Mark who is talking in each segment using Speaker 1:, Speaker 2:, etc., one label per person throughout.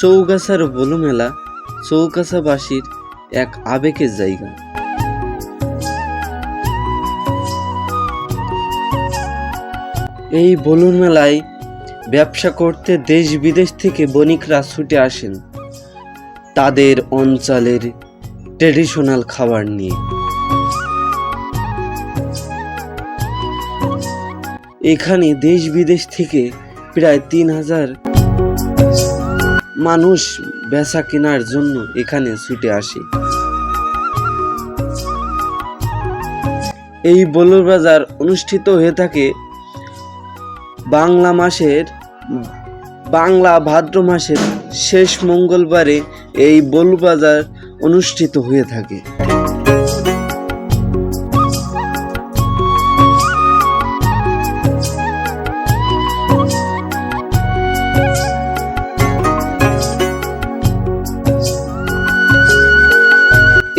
Speaker 1: চৌগাছার মেলা চৌগাছাবাসীর এক আবেগের জায়গা। এই বলুন মেলায় ব্যবসা করতে দেশ বিদেশ থেকে বণিকরা ছুটে আসেন তাদের অঞ্চলের ট্রেডিশনাল খাবার নিয়ে। এখানে দেশ বিদেশ থেকে প্রায় তিন হাজার মানুষ বেচা কেনার জন্য এখানে ছুটে আসে। এই বলুর বাজার অনুষ্ঠিত হয়ে থাকে বাংলা মাসের, বাংলা ভাদ্র মাসের শেষ মঙ্গলবারে এই বলু বাজার অনুষ্ঠিত হয়ে থাকে।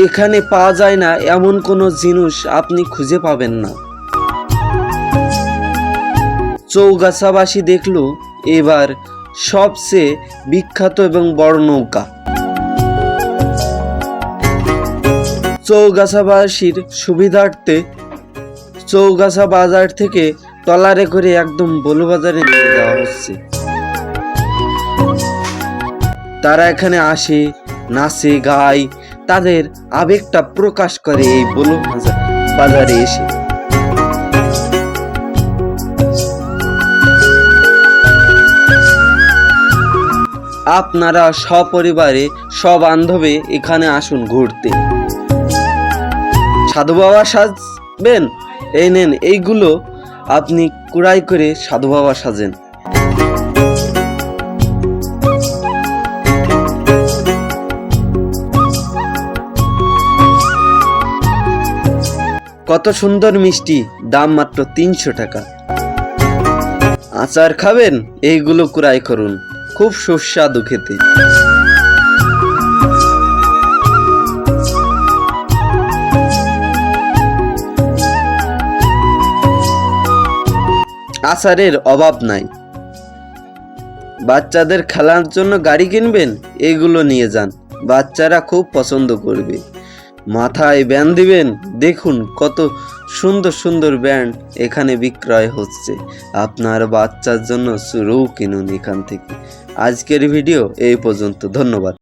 Speaker 1: এখানে পাওয়া যায় না এমন কোনো জিনিস আপনি খুঁজে পাবেন না। চৌগাছাবাসী দেখল, এবার সবচেয়ে বিখ্যাত এবং বড় নৌকা। চৌগাছাবাসীর সুবিধার্থে চৌগাছা বাজার থেকে টলারে করে একদম বলু বাজারে নিয়ে যাওয়া হচ্ছে। তারা এখানে আসে, নাচে, গায় তাদের আবেগটা প্রকাশ করে এই বাজার- বাজারে এসে। আপনারা সপরিবারে সবান্ধবে এখানে আসুন ঘুরতে। সাধু বাবা সাজবেন? এই নেন, এইগুলো আপনি কুড়াই করে সাধু বাবা সাজেন। কত সুন্দর মিষ্টি, দাম মাত্র তিনশো টাকা। আচার খাবেন? এইগুলো কুড়াই করুন। খুব সুস্বাদু খেতে। আচারের অভাব নাই। বাচ্চাদের খেলার জন্য গাড়ি কিনবেন? এগুলো নিয়ে যান। বাচ্চারা খুব পছন্দ করবে। মাথায় ব্যান্ড দিবেন? দেখুন কত সুন্দর সুন্দর ব্যান্ড এখানে বিক্রয় হচ্ছে। আপনার বাচ্চার জন্য শুরু কিনুন এখান থেকে। আজকের ভিডিও এই পর্যন্ত। ধন্যবাদ।